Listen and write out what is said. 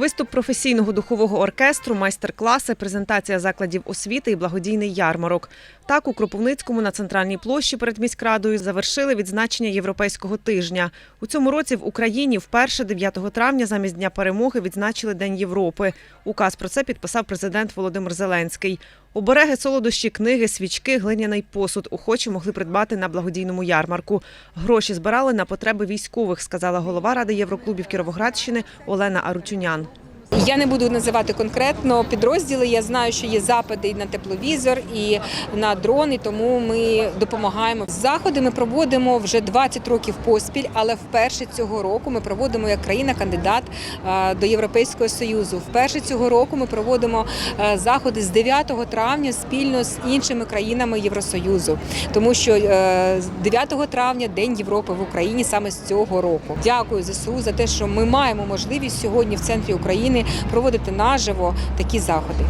Виступ професійного духового оркестру, майстер-класи, презентація закладів освіти і благодійний ярмарок. Так у Кропивницькому на центральній площі перед міськрадою завершили відзначення Європейського тижня. У цьому році в Україні вперше 9 травня замість Дня перемоги відзначили День Європи. Указ про це підписав президент Володимир Зеленський. Обереги, солодощі, книги, свічки, глиняний посуд охочі могли придбати на благодійному ярмарку. Гроші збирали на потреби військових, сказала голова ради Євроклубів Кіровоградщини Олена Арутюнян. Я не буду називати конкретно підрозділи. Я знаю, що є запити і на тепловізор, і на дрони, тому ми допомагаємо. Заходи ми проводимо вже 20 років поспіль, але вперше цього року ми проводимо як країна-кандидат е, до Європейського союзу. Вперше цього року ми проводимо е, заходи з 9 травня спільно з іншими країнами Євросоюзу, тому що е, 9 травня День Європи в Україні саме з цього року. Дякую ЗСУ за те, що ми маємо можливість сьогодні в центрі України проводити наживо такі заходи.